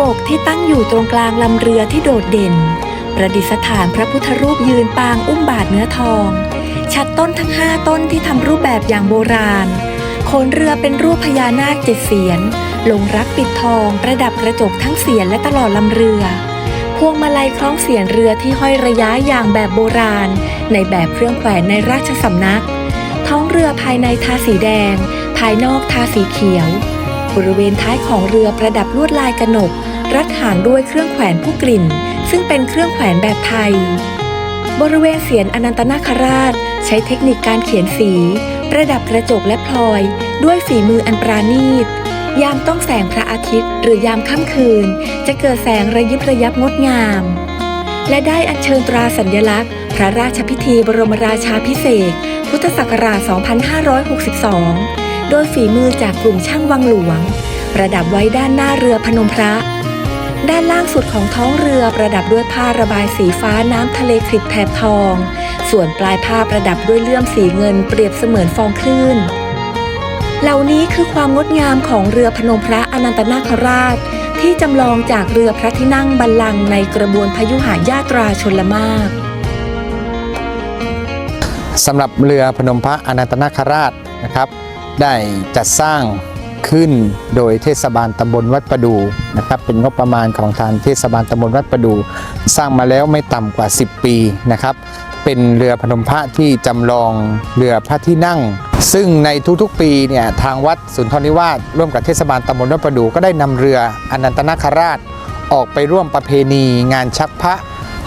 บกที่ตั้งอยู่ตรงกลางลำเรือที่โดดเด่น ประดิษฐานพระพุทธรูปยืนปางอุ้มบาทเนื้อทอง ชัดต้นทั้งห้าต้นที่ทำรูปแบบอย่างโบราณโขนเรือเป็นรูปพญานาคเจ็ดเสียนลงรักปิดทองประดับกระจกทั้งเสียนและตลอดลำเรือ พวงมาลัยคล้องเสียนเรือที่ห้อยระยะอย่างแบบโบราณ ในแบบเครื่องแขวนในราชสำนัก ท้องเรือภายในทาสีแดง ภายนอกทาสีเขียว บริเวณท้ายของเรือประดับลวดลายกระหนก รัดหางด้วยเครื่องแขวนผู้กลิ่น ซึ่งเป็นเครื่องแขวนแบบไทย บริเวณเสียนอนันตนาคราช ใช้เทคนิคการเขียนสี ประดับกระจกและพลอย ด้วยฝีมืออันปราณีต ยามต้องแสงพระอาทิตย์ หรือยามค่ำคืน จะเกิดแสงระยิบระยับงดงาม และได้อัญเชิญตราสัญลักษณ์ พระราชพิธีบรมราชาพิเศษ พุทธศักราช 2562 โดยฝีมือจากกลุ่มช่างวังหลวง ประดับไว้ด้านหน้าเรือพนมพระ ด้านล่างสุดของท้องเรือประดับด้วยผ้าระบายสีฟ้าน้ำทะเลคลิปแถบทอง ส่วนปลายผ้าประดับด้วยเลื่อมสีเงินเปรียบเสมือนฟองคลื่น เหล่านี้คือความงดงามของเรือพนมพระอนันตนาคราช ที่จำลองจากเรือพระที่นั่งบัลลังก์ในกระบวนพยุหายาตราชนละมากสำหรับเรือพนมพระอนันตนาคราชนะครับ ได้จัดสร้างขึ้นโดยเทศบาลตำบลวัดประดูนะครับเป็นงบประมาณของทางเทศบาลตำบลวัดประดู สร้างมาแล้วไม่ต่ำกว่า 10 ปีนะครับเป็นเรือพนมพระที่จำลองเรือพระที่นั่ง ซึ่งในทุกๆปีเนี่ยทางวัดสุนทรนิวาสร่วมกับเทศบาลตำบลวัดประดูก็ได้นำเรืออนันตนาคราช ออกไปร่วมประเพณีงานชักพระ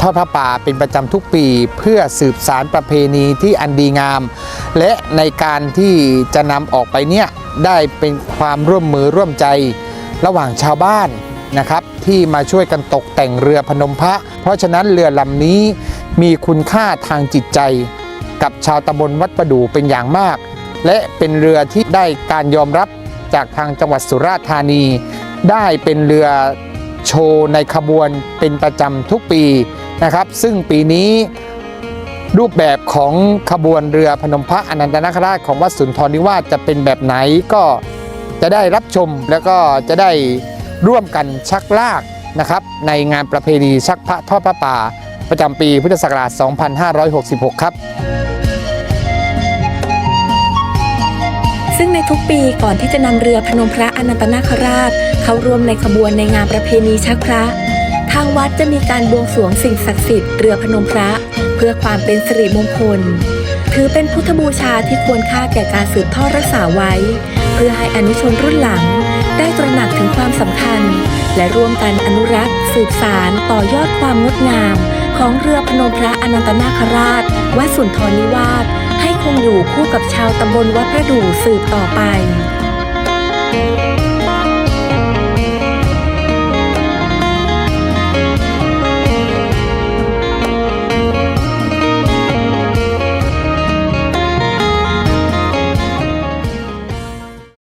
ทอดพระป่าเป็นประจำทุกปี เพื่อสืบสารประเพณีที่อันดีงาม และในการที่จะนำออกไปเนี่ยได้เป็นความร่วมมือร่วมใจระหว่างชาวบ้านนะครับ ที่มาช่วยกันตกแต่งเรือพนมพระ เพราะฉะนั้นเรือลำนี้มีคุณค่าทางจิตใจ กับชาวตำบลวัดประดูเป็นอย่างมาก และเป็นเรือที่ได้การยอมรับจากทางจังหวัดสุราษฎร์ธานี ได้เป็นเรือโชว์ในขบวนเป็นประจำทุกปี นะครับ ซึ่งปีนี้รูปแบบของขบวนเรือพนมพระอนันตนาคราชของวัดสุนทรนิวาสจะเป็นแบบไหนก็จะได้รับชมแล้วก็จะได้ร่วมกันชักลากนะครับ ในงานประเพณีชักพระทอดพระป่า ประจำปีพุทธศักราช 2566 ครับ ซึ่งในทุกปีก่อนที่จะนำเรือพนมพระอนันตนาคราช เข้าร่วมในขบวนในงานประเพณีชักพระ ทางวัดจะมีการบวงสรวงสิ่งศักดิ์สิทธิ์เรือพนมพระ เพื่อความเป็นสิริมงคล ถือเป็นพุทธบูชาที่ควรค่าแก่การสืบทอดรักษาไว้ เพื่อให้อนุชนรุ่นหลัง ได้ตระหนักถึงความสำคัญ และร่วมกันอนุรักษ์ สืบสารต่อยอดความงดงาม ของเรือพนมพระอนันตนาคราช วัดสุนทรนิวาสให้คงอยู่คู่กับชาวตำบลวัดประดู่สืบต่อไป